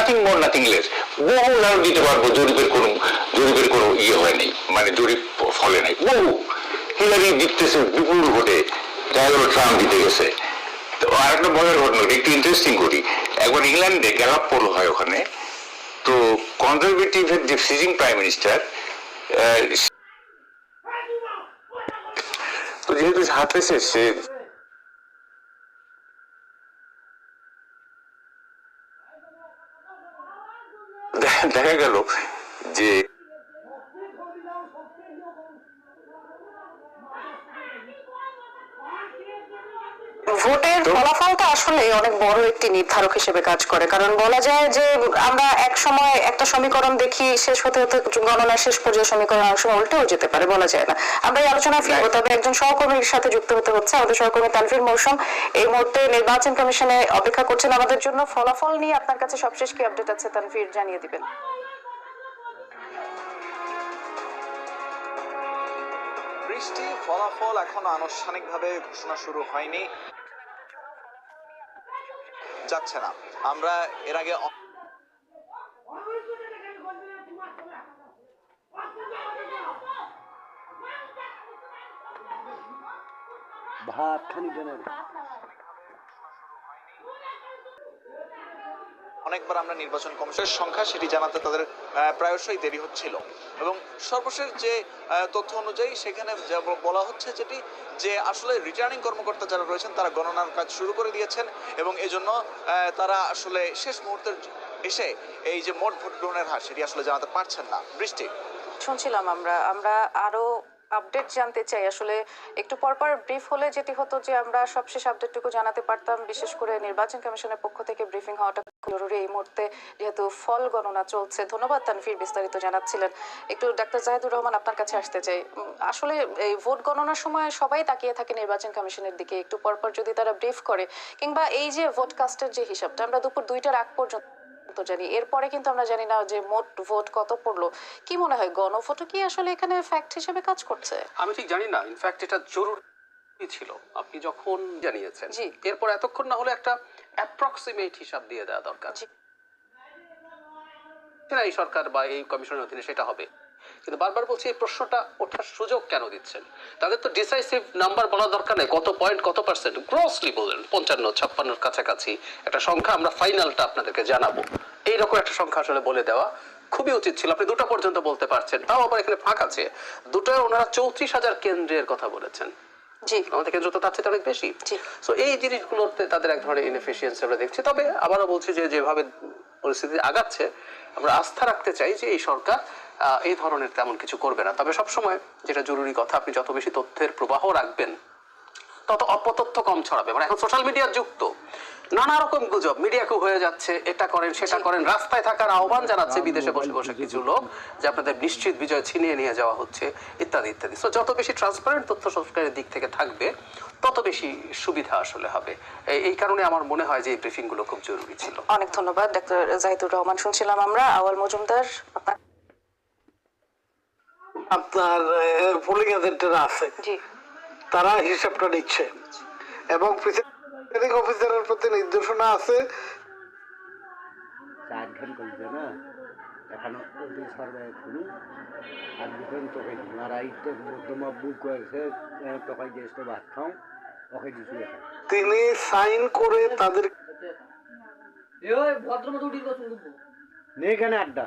Nothing more nothing less বহু উদাহরণ দিতে পারব, জরিপের কোনো জরিপের কোনো ইয়ে হয় নাই মানে জরিপ ফলে নাই। বহু। হিলারি জিততেছে বিপুল ভোটে গেল ট্রাম্প জিতে গেছে। তো আর একটা মজার ঘটনা একটু ইন্টারেস্টিং করি। একবার ইংল্যান্ডে গ্যালাপ পোল হয় ওখানে। তো কনজারভেটিভের যে সিজিং প্রাইম মিনিস্টার তো যেহেতু হাতেছে সে দেখা- গেল যে ভোটের ফলাফলটা আসলে অনেক বড় একটি নির্ধারক হিসেবে কাজ করে। কারণ বলা যায় যে আমরা এক সময় একটা সমীকরণ দেখি শেষ হতে হতে গণনা শেষ পর্যায়ে সমীকরণ সময় উল্টেও যেতে পারে বলা যায় না। আমরা এই আলোচনায় ফিরবো তবে একজন সহকর্মীর সাথে যুক্ত হতে হচ্ছে। আমাদের সহকর্মী তানভীর মৌসুম এই মুহূর্তে নির্বাচন কমিশনে অপেক্ষা করছেন। আমাদের জন্য ফলাফল নিয়ে আপনার কাছে সবশেষ কি আপডেট আছে তানভীর জানিয়ে দিবেন। বৃষ্টি ফলাফল এখনও আনুষ্ঠানিকভাবে ঘোষণা শুরু হয়নি। যাচ্ছে না। আমরা এর আগে ভাত খানি অনেকবার আমরা নির্বাচন কমিশনের সংখ্যা সেটি জানাতে তাদের প্রায়শই দেরি হচ্ছিল। এবং সর্বশেষ যে তথ্য অনুযায়ী সেখানে বলা হচ্ছে যেটি যে আসলে রিটার্নিং কর্মকর্তা যারা রয়েছেন তারা গণনার কাজ শুরু করে দিয়েছেন এবং এজন্য তারা আসলে শেষ মুহূর্তের এসে এই যে মোট ভোট গ্রহণের হার সেটি আসলে জানাতে পারছেন না। বৃষ্টি। শুনছিলাম আমরা আমরা আরও আপডেট জানতে চাই। আসলে একটু পরপর ব্রিফ হলে যেটি হতো যে, আমরা সবশেষ আপডেটটুকু জানাতে পারতাম, বিশেষ করে নির্বাচন কমিশনের পক্ষ থেকে ব্রিফিং হওয়াটা জরুরি এই মুহূর্তে, যেহেতু ফল গণনা চলছে। ধন্যবাদ তানফির বিস্তারিত জানাচ্ছিলেন। একটু ডাক্তার জাহিদুর রহমান আপনার কাছে আসতে চাই। আসলে এই ভোট গণনার সময় সবাই তাকিয়ে থাকে নির্বাচন কমিশনের দিকে। একটু পরপর যদি তারা ব্রিফ করে, কিংবা এই যে ভোট কাস্টের যে হিসাবটা, আমরা দুপুর দুইটার আগ পর্যন্ত তো জানি। এরপরে কিন্তু আমরা জানি না যে মোট ভোট কত পড়ল। কি মনে হয় গণভোটও কি আসলে এখানে ফ্যাক্ট হিসেবে কাজ করছে? আমি ঠিক জানি না। ইনফ্যাক্ট এটা জরুরি ছিল। আপনি যখন জানিয়েছেন। জি। এরপর এতক্ষণ না হলে একটা অ্যাপ্রক্সিমেট হিসাব দিয়ে দেওয়া দরকার। এই সরকার বা এই কমিশনের অধীনে সেটা হবে। কিন্তু বারবার বলছি এই প্রশ্নটা ওঠার সুযোগ কেন দিচ্ছেন? তাদের তো ডিসাইসিভ নাম্বার বলা দরকার নেই কত পয়েন্ট কত পার্সেন্ট গ্রসলি বললেন পঞ্চান্ন ছাপ্পান্নর কাছাকাছি একটা সংখ্যা আমরা ফাইনালটা আপনাদেরকে জানাব। এইরকম একটা সংখ্যা আসলে বলে দেওয়া খুবই উচিত ছিল আপনি দুটো পর্যন্ত বলতে পারছেন তাও আবার এখানে ফাঁক আছে। দুটোয় ওনারা চৌত্রিশ হাজার কেন্দ্রের কথা বলেছেন। জি। আমাদের কেন্দ্র তো তার চেয়ে অনেক বেশি। সো এই জিনিসগুলোতে তাদের এক ধরনের ইনএফিসিয়েন্সি আমরা দেখছি। তবে আবারও বলছি যে যেভাবে পরিস্থিতি আগাচ্ছে আমরা আস্থা রাখতে চাই যে এই সরকার এই ধরনের তেমন কিছু করবে না। তবে সবসময় যেটা জরুরি কথা আপনি যত বেশি তথ্যের প্রবাহ রাখবেন তত অপতথ্য কম ছড়াবে। মানে এখন সোশ্যাল মিডিয়ার যুক্ত নানা রকম গুজব মিডিয়াকে হয়ে যাচ্ছে এটা করেন সেটা করেন। রাস্তায় থাকার আহ্বান জানাচ্ছে বিদেশে বসে বসে কিছু লোক যে আপনাদের নিশ্চিত বিজয় ছিনিয়ে নিয়ে যাওয়া হচ্ছে ইত্যাদি ইত্যাদি। সো যত বেশি ট্রান্সপারেন্ট তথ্য সংস্কারের দিক থেকে থাকবে তত বেশি সুবিধা আসলে হবে। এই- এই কারণে আমার মনে হয় যে এই ব্রিফিংগুলো খুব জরুরি ছিল। অনেক ধন্যবাদ ডাক্তার জাহিদুর রহমান। শুনছিলাম আমরা আওয়াল মজুমদার আপনার পোলিং এজেন্টরা আছে তারা হিসাবটা নিচ্ছে। এবং প্রিসাইডিং অফিসারের প্রতি নির্দেশনা আছে। চার করবে না। এখন ওদের সর্বে শুনি আর দুজন তোকে আর আইতে তোমার বুক করেছে। তোকে ভাত খাও। ওকে দিছি তিনি সাইন করে তাদের নেই কেন আড্ডা।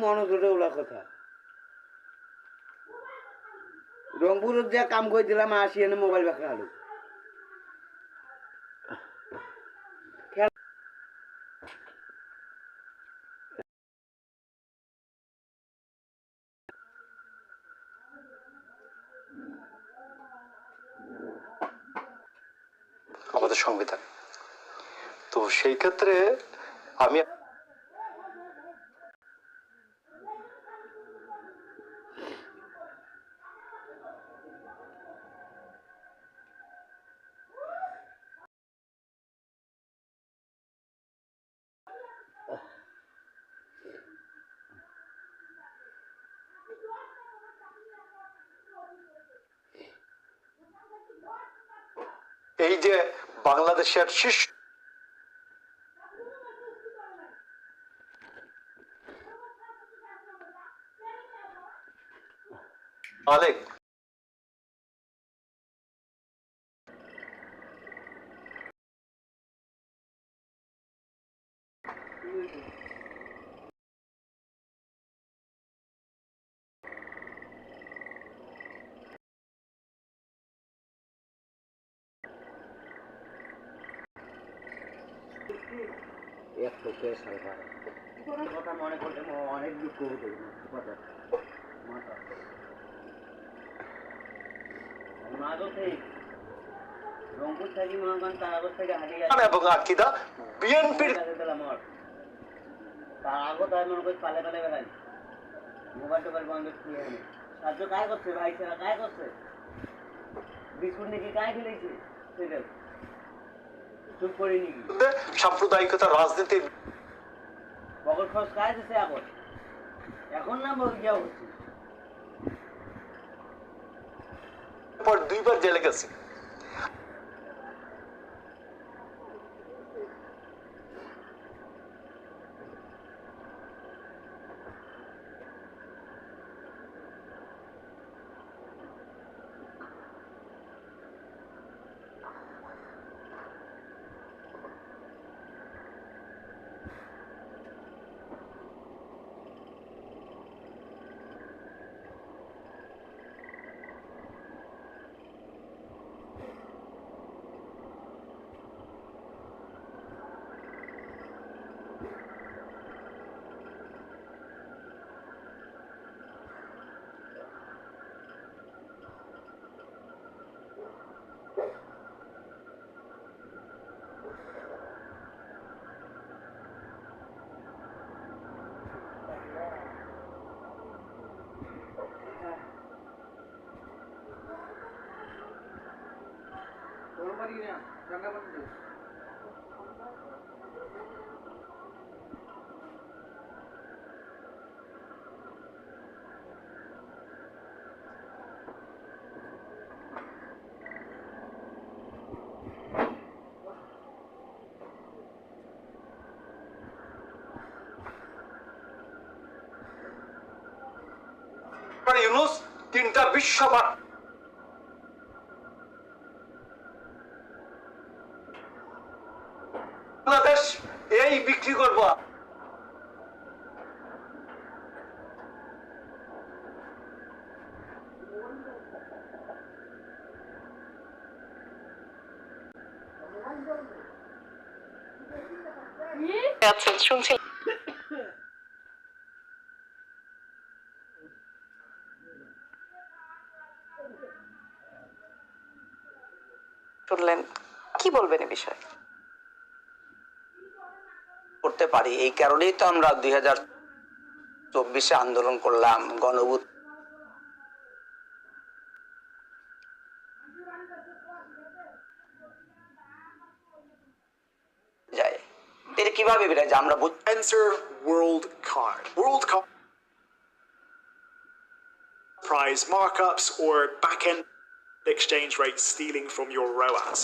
এলাম মনে ওলা কথা। রংপুরের যা কাম করে দিলাম আসি এনে মোবাইল বাঁকা আলু। আমাদের সংবিধান। তো সেই ক্ষেত্রে আমি এই যে বাংলাদেশের শীর্ষ মালিক একটু কেস হালকা কথা মনে করতে আমার অনেক দুঃখ হতো কথা। মাথা বিএনপির তার আগত আমি মনে করি পালে পালে বেড়াই। মোবাইল টোবাইল বন্ধ খুলে আনি। সাহায্য কায় করছে ভাই? সেরা কায় করছে? বিস্কুট নাকি কায় খেলেছে? সেটা চুপ করে নাকি বিরুদ্ধে সাম্প্রদায়িকতা রাজনীতির দিছে এখন না দুইবার জেলে গেছে। ইউনুস তিনটা বিশ্ব এই বিক্রি করব। আচ্ছা শুনছি। শুনলেন। কি বলবেন এ বিষয়ে? করতে পারি এই কারণেই তো আমরা দুই হাজার চব্বিশে আন্দোলন করলাম গণভূত যায় এটা কীভাবে বেড়ে আমরা Enter World Card. World Card prize markups or back end exchange rates stealing from your ROAS.